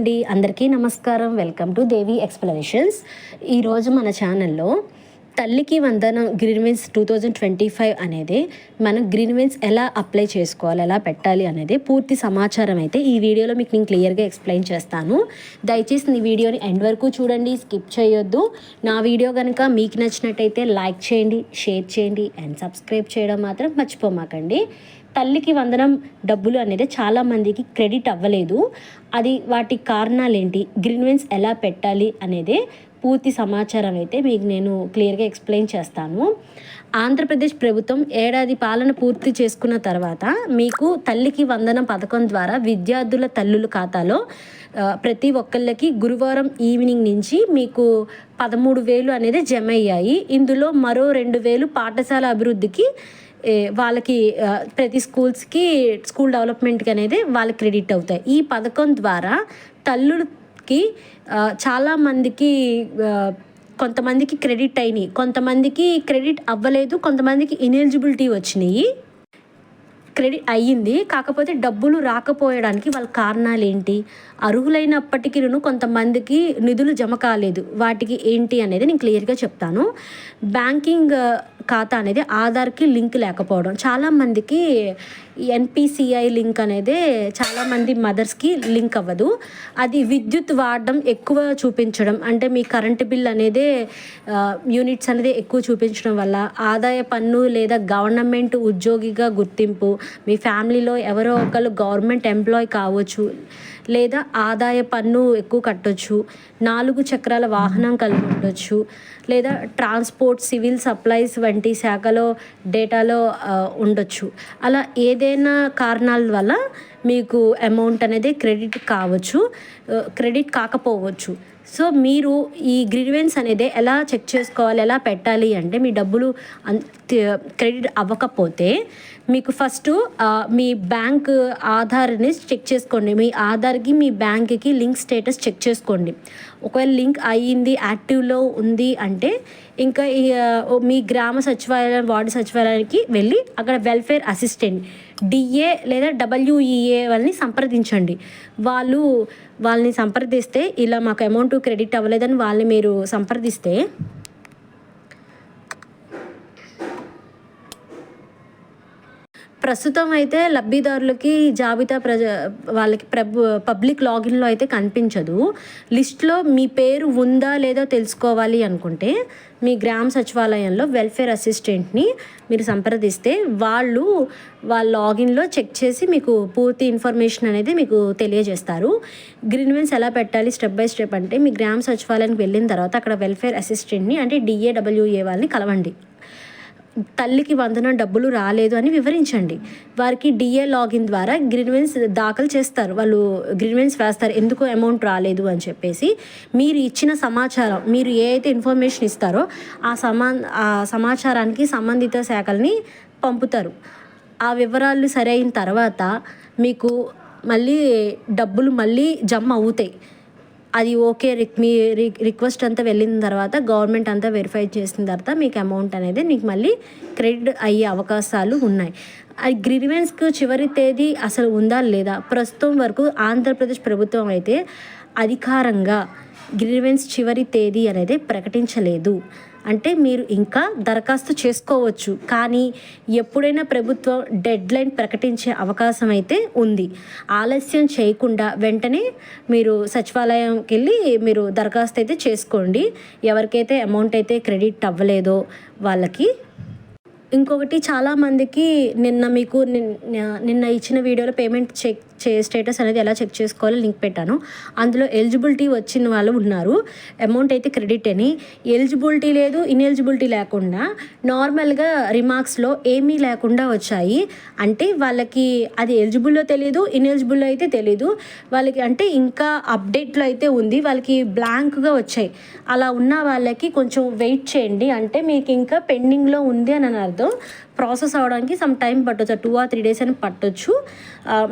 అండి. అందరికీ నమస్కారం. Welcome to Devi explanations. ఈరోజు మన ఛానల్లో Thalliki Vandanam grievance two thousand twenty five అనేది మనం గ్రీన్వెన్స్ ఎలా అప్లై చేసుకోవాలి ఎలా పెట్టాలి అనేది పూర్తి సమాచారం అయితే ఈ వీడియోలో మీకు నేను క్లియర్గా ఎక్స్ప్లెయిన్ చేస్తాను. దయచేసి ఈ వీడియోని ఎండ్ వరకు చూడండి స్కిప్ చేయొద్దు. నా వీడియో కనుక మీకు నచ్చినట్టయితే లైక్ చేయండి షేర్ చేయండి అండ్ సబ్స్క్రైబ్ చేయడం మాత్రం మర్చిపోమాకండి. తల్లికి వందనం డబ్బులు అనేది చాలామందికి క్రెడిట్ అవ్వలేదు. అది వాటి కారణాలు ఏంటి గ్రీన్వెన్స్ ఎలా పెట్టాలి అనేది పూర్తి సమాచారం అయితే మీకు నేను క్లియర్గా ఎక్స్ప్లెయిన్ చేస్తాను. ఆంధ్రప్రదేశ్ ప్రభుత్వం ఏడాది పాలన పూర్తి చేసుకున్న తర్వాత మీకు తల్లికి వందనం పథకం ద్వారా విద్యార్థుల తల్లుల ఖాతాలో ప్రతి ఒక్కళ్ళకి గురువారం ఈవినింగ్ నుంచి మీకు పదమూడు వేలు అనేది జమ అయ్యాయి. ఇందులో మరో రెండు వేలు పాఠశాల అభివృద్ధికి వాళ్ళకి ప్రతి స్కూల్స్కి స్కూల్ డెవలప్మెంట్కి అనేది వాళ్ళకి క్రెడిట్ అవుతాయి. ఈ పథకం ద్వారా తల్లులు ఆ, చాలామందికి కొంతమందికి క్రెడిట్ అయినాయి. కొంతమందికి క్రెడిట్ అవ్వలేదు కొంతమందికి ఇనెలిజిబిలిటీ వచ్చినాయి. క్రెడిట్ అయ్యింది. కాకపోతే డబ్బులు రాకపోయడానికి వాళ్ళ కారణాలు ఏంటి అర్హులైనప్పటికీ కొంతమందికి నిధులు జమ కాలేదు. వాటికి ఏంటి అనేది నేను క్లియర్గా చెప్తాను. బ్యాంకింగ్ ఖాతా అనేది ఆధార్కి లింక్ లేకపోవడం. చాలామందికి ఎన్పిసిఐ లింక్ అనేది చాలామంది మదర్స్కి లింక్ అవ్వదు. అది విద్యుత్ వాడడం ఎక్కువ చూపించడం అంటే మీ కరెంటు బిల్ అనేది యూనిట్స్ అనేది ఎక్కువ చూపించడం వల్ల ఆదాయ పన్ను లేదా గవర్నమెంట్ ఉద్యోగిగా గుర్తింపు మీ ఫ్యామిలీలో ఎవరో ఒకరు గవర్నమెంట్ ఎంప్లాయ్ కావచ్చు లేదా ఆదాయ పన్ను ఎక్కువ కట్టొచ్చు నాలుగు చక్రాల వాహనం కలిగి ఉండొచ్చు లేదా ట్రాన్స్పోర్ట్ సివిల్ సప్లైస్ వంటి శాఖలో డేటాలో ఉండొచ్చు. అలా ఏదైనా కారణాల వల్ల మీకు అమౌంట్ అనేది క్రెడిట్ కావచ్చు క్రెడిట్ కాకపోవచ్చు. సో మీరు ఈ గ్రీవెన్స్ అనేది ఎలా చెక్ చేసుకోవాలి ఎలా పెట్టాలి అంటే మీ డబ్బులు క్రెడిట్ అవ్వకపోతే మీకు ఫస్ట్ మీ బ్యాంక్ ఆధార్ని చెక్ చేసుకోండి. మీ ఆధార్కి మీ బ్యాంక్కి లింక్ స్టేటస్ చెక్ చేసుకోండి. ఒకవేళ లింక్ అయ్యింది యాక్టివ్లో ఉంది అంటే ఇంకా మీ గ్రామ సచివాలయం వార్డు సచివాలయానికి వెళ్ళి అక్కడ వెల్ఫేర్ అసిస్టెంట్ డిఏ లేదా డబ్ల్యూఈఏ వాళ్ళని సంప్రదించండి. వాళ్ళు వాళ్ళని సంప్రదిస్తే ఇలా మాకు అమౌంట్ క్రెడిట్ అవ్వలేదని వాళ్ళని మీరు సంప్రదిస్తే ప్రస్తుతం అయితే లబ్ధిదారులకి జాబితా ప్రజ వాళ్ళకి ప్రభు పబ్లిక్ లాగిన్లో అయితే కనిపించదు. లిస్ట్లో మీ పేరు ఉందా లేదో తెలుసుకోవాలి అనుకుంటే మీ గ్రామ సచివాలయంలో వెల్ఫేర్ అసిస్టెంట్ని మీరు సంప్రదిస్తే వాళ్ళు వాళ్ళ లాగిన్లో చెక్ చేసి మీకు పూర్తి ఇన్ఫర్మేషన్ అనేది మీకు తెలియజేస్తారు. గ్రీన్వెన్స్ ఎలా పెట్టాలి స్టెప్ బై స్టెప్ అంటే మీ గ్రామ సచివాలయానికి వెళ్ళిన తర్వాత అక్కడ వెల్ఫేర్ అసిస్టెంట్ని అంటే డిఏడబ్ల్యూఏ వాళ్ళని కలవండి. తల్లికి వందనం డబ్బులు రాలేదు అని వివరించండి. వారికి డిఏ లాగిన్ ద్వారా గ్రీన్వెన్స్ దాఖలు చేస్తారు. వాళ్ళు గ్రీన్వెన్స్ వేస్తారు. ఎందుకు అమౌంట్ రాలేదు అని చెప్పేసి మీరు ఇచ్చిన సమాచారం మీరు ఏ అయితే ఇన్ఫర్మేషన్ ఇస్తారో ఆ సమా ఆ సమాచారానికి సంబంధిత శాఖల్ని పంపుతారు. ఆ వివరాలు సరైన తర్వాత మీకు మళ్ళీ డబ్బులు మళ్ళీ జమ అవుతాయి. అది ఓకే రిక్ మీ రి- రిక్వెస్ట్ అంతా వెళ్ళిన తర్వాత గవర్నమెంట్ అంతా వెరిఫై చేసిన తర్వాత మీకు అమౌంట్ అనేది మీకు మళ్ళీ క్రెడిట్ అయ్యే అవకాశాలు ఉన్నాయి. అది గ్రీవెన్స్కు చివరి తేదీ అసలు ఉందా లేదా? ప్రస్తుతం వరకు ఆంధ్రప్రదేశ్ ప్రభుత్వం అయితే అధికారంగా గ్రీవెన్స్ చివరి తేదీ అనేది ప్రకటించలేదు. అంటే మీరు ఇంకా దరఖాస్తు చేసుకోవచ్చు. కానీ ఎప్పుడైనా ప్రభుత్వం డెడ్ లైన్ ప్రకటించే అవకాశం అయితే ఉంది. ఆలస్యం చేయకుండా వెంటనే మీరు సచివాలయంకి వెళ్ళి మీరు దరఖాస్తు అయితే చేసుకోండి. ఎవరికైతే అమౌంట్ అయితే క్రెడిట్ అవ్వలేదో వాళ్ళకి. ఇంకొకటి చాలామందికి నిన్న మీకు నిన్న నిన్న ఇచ్చిన వీడియోలో పేమెంట్ చెక్ చే స్టేటస్ అనేది ఎలా చెక్ చేసుకోవాలో లింక్ పెట్టాను. అందులో ఎలిజిబిలిటీ వచ్చిన వాళ్ళు ఉన్నారు. అమౌంట్ అయితే క్రెడిట్ అని. ఎలిజిబిలిటీ లేదు ఇన్ఎలిజిబిలిటీ లేకుండా నార్మల్గా రిమార్క్స్లో ఏమీ లేకుండా వచ్చాయి. అంటే వాళ్ళకి అది ఎలిజిబుల్లో తెలియదు ఇన్ఎలిజిబుల్ అయితే తెలియదు వాళ్ళకి అంటే ఇంకా అప్డేట్లో అయితే ఉంది. వాళ్ళకి బ్లాంక్గా వచ్చాయి. అలా ఉన్న వాళ్ళకి కొంచెం వెయిట్ చేయండి. అంటే మీకు ఇంకా పెండింగ్లో ఉంది అని అర్థం. ప్రాసెస్ అవడానికి సమ్ టైం పట్టొచ్చు టూ ఆర్ త్రీ డేస్ అని పట్టొచ్చు.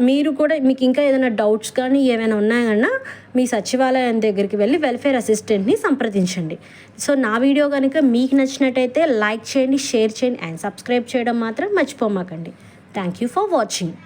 మీరు కూడా మీకు ఇంకా ఏదైనా డౌట్స్ కానీ ఏమైనా ఉన్నాయన్నా మీ సచివాలయం దగ్గరికి వెళ్ళి వెల్ఫేర్ అసిస్టెంట్ని సంప్రదించండి. సో నా వీడియో కనుక మీకు నచ్చినట్టయితే లైక్ చేయండి షేర్ చేయండి అండ్ సబ్స్క్రైబ్ చేయడం మాత్రం మర్చిపోమాకండి. Thank you for watching.